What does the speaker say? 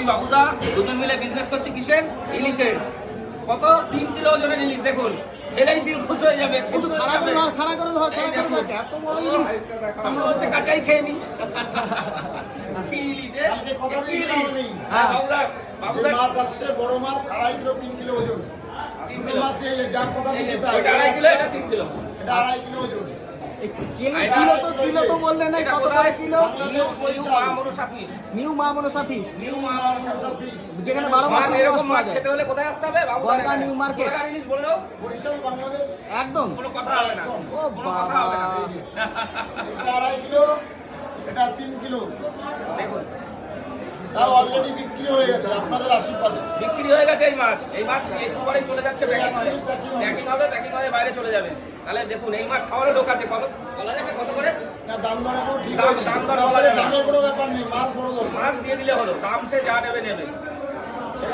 আমি বাবুদা দুজন মিলে বিজনেস করছি কিসের? ইলিশের। কত? তিন কিলো ওজনের ইলিশ দেখুন। এলেই দিন খুশ হয়ে যাবে কাঁচাই খেয়ে। হ্যাঁ, হ্যাঁ। বাবুদা। বাবুদা মাছ আসছে বড় মাছ আড়াই কিলো তিন কিলো ওজন। যেখানে একদম ও বাবা এটা কিলো দেখুন তাও অলরেডি বিক্রি হয়ে গেছে আপনাদের আশীর্বাদে হয়ে গেছে এই মাছ। এই মাছ একটু পরেই চলে যাচ্ছে প্যাকিং হয়ে। প্যাকিং হবে প্যাকিং হয়ে বাইরে চলে যাবে। তাহলে দেখুন এই মাছ খাওয়ারও লোক আছে। কত বলা যাবে কত করে? দাম দরে কোনো ঠিক দাম- দাম বলা যাবে দামের কোনো ব্যাপার নেই মাছ বড় মাছ দিয়ে দিলে হলো দাম সে যা নেবে নেবে।